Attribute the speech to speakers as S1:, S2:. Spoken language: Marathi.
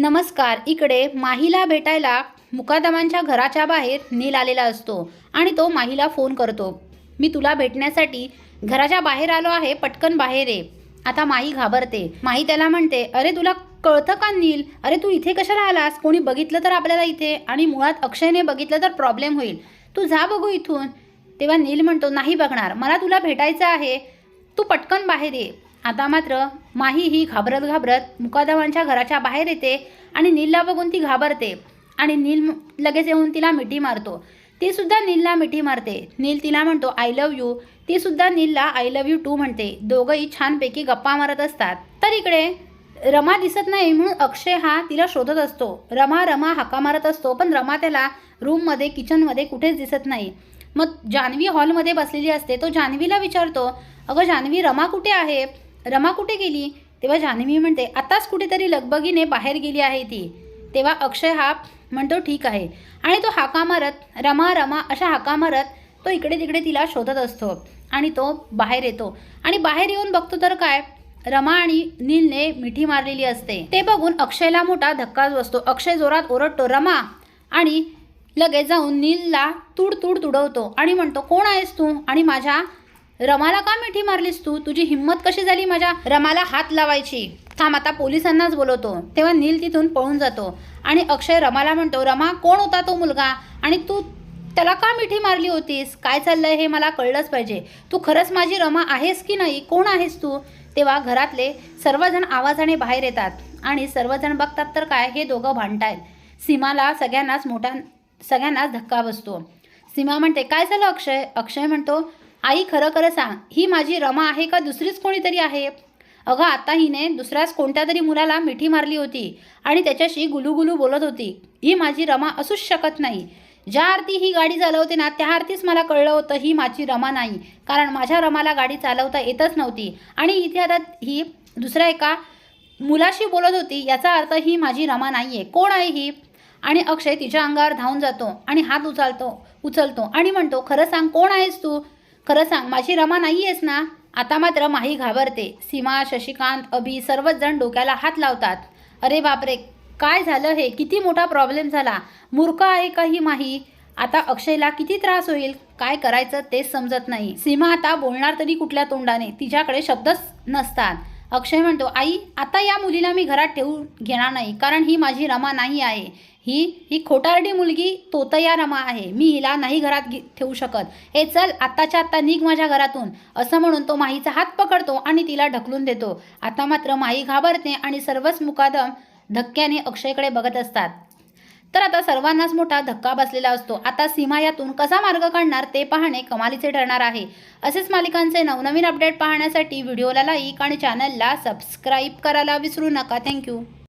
S1: नमस्कार इकडे माहीला भेटायला मुकादमांच्या घराच्या बाहेर नील आलेला असतो आणि तो माहीला फोन करतो. मी तुला भेटण्यासाठी घराच्या बाहेर आलो आहे पटकन बाहेर ये. आता माही घाबरते. माही त्याला म्हणते अरे तुला कळतं का नील? अरे तू इथे कशाला आलास? कोणी बघितलं तर आपल्याला इथे आणि मुळात अक्षयने बघितलं तर प्रॉब्लेम होईल. तू जा बघू इथून. तेव्हा नील म्हणतो नाही बघणार. मला तुला भेटायचं आहे. तू पटकन बाहेर ये. आता मात्र माही ही घाबरत घाबरत मुकादमांच्या घराच्या बाहेर येते आणि नीलला बघून ती घाबरते. आणि नील लगेच येऊन तिला मिठी मारतो. ती सुद्धा नीलला मिठी मारते. नील तिला म्हणतो आय लव्ह यू ती सुद्धा नीलला आय लव्ह यू टू म्हणते. दोघंही छानपैकी गप्पा मारत असतात. तर इकडे रमा दिसत नाही म्हणून अक्षय हा तिला शोधत असतो. रमा रमा हाका मारत असतो पण रमा त्याला रूममध्ये किचनमध्ये कुठेच दिसत नाही. मग जान्हवी हॉलमध्ये बसलेली असते. तो जान्हवीला विचारतो अगं जान्हवी रमा कुठे आहे? रमा कुठे गेली? तेव्हा जान्हवी म्हणते आताच कुठेतरी लगबगीने बाहेर गेली आहे ती. तेव्हा अक्षय हा म्हणतो ठीक आहे. आणि तो हाका मारत रमा रमा अशा हाका मारत तो इकडे तिकडे तिला शोधत असतो आणि तो बाहेर येतो. आणि बाहेर येऊन बघतो तर काय? रमा आणि नीलने मिठी मारलेली असते. ते बघून अक्षयला मोठा धक्काच बसतो. अक्षय जोरात ओरडतो रमा! आणि लगेच जाऊन नीलला तुड तुड तुडवतो आणि म्हणतो कोण आहेस तू? आणि माझ्या रमाला का मिठी मारलीस तू? तुझी हिंमत कशी झाली माझ्या रमाला हात लावायची? थांब आता पोलिसांनाच बोलवतो. तेव्हा नील तिथून पळून जातो. आणि अक्षय रमाला म्हणतो रमा कोण होता तो मुलगा? आणि तू त्याला का मिठी मारली होतीस? काय चाललंय हे मला कळलंच पाहिजे. तू खरंच माझी रमा आहेस की नाही? कोण आहेस तू? तेव्हा घरातले सर्वजण आवाजाने बाहेर येतात. आणि सर्वजण बघतात तर काय? हे दोघं भांडतायत. सीमाला सगळ्यांनाच मोठा सगळ्यांनाच धक्का बसतो. सीमा म्हणते काय झालं अक्षय? अक्षय म्हणतो आई खरं खरं सांग ही माझी रमा आहे का दुसरीच कोणीतरी आहे? अगं आता हिने दुसऱ्याच कोणत्या तरी मुलाला मिठी मारली होती आणि त्याच्याशी गुलूगुलू बोलत होती. ही माझी रमा असूच शकत नाही. ज्या आरती ही गाडी चालवते ना त्या आरतीच मला कळलं होतं ही माझी रमा नाही. कारण माझ्या रमाला गाडी चालवता येतच नव्हती. आणि इथे आता ही दुसऱ्या एका मुलाशी बोलत होती याचा अर्थ ही माझी रमा नाही आहे कोण आहे ही? आणि अक्षय तिच्या अंगावर धावून जातो आणि हात उचलतो उचलतो आणि म्हणतो खरं सांग कोण आहेस तू? खरं सांग माझी रमा नाही आहेस ना? आता मात्र माही घाबरते. सीमा शशिकांत अभि सर्वच जण डोक्याला हात लावतात. अरे बापरे काय झालं हे? किती मोठा प्रॉब्लेम झाला. मूर्ख आहे का ही माही? आता अक्षयला किती त्रास होईल? काय करायचं तेच समजत नाही. सीमा आता बोलणार तरी कुठल्या तोंडाने? तिच्याकडे शब्दच नसतात. अक्षय म्हणतो आई आता या मुलीला मी घरात ठेवू घेणार नाही कारण ही माझी रमा नाही आहे. ही ही खोटारडी मुलगी तोतया रमा आहे. मी हिला नाही घरात घे ठेवू शकत. हे चल आत्ताच्या आत्ता निघ माझ्या घरातून. असं म्हणून तो माहीचा हात पकडतो आणि तिला ढकलून देतो. आता मात्र माही घाबरते आणि सर्वच मुकादम धक्क्याने अक्षयकडे बघत असतात. तर आता सर्वांनाच मोठा धक्का बसलेला असतो. आता सीमा यातून कसा मार्ग काढणार ते पाहणे कमालीचे ठरणार आहे. असेच मालिकांचे नवनवीन अपडेट पाहण्यासाठी व्हिडिओला लाईक आणि चॅनलला सबस्क्राईब करायला विसरू नका. थँक्यू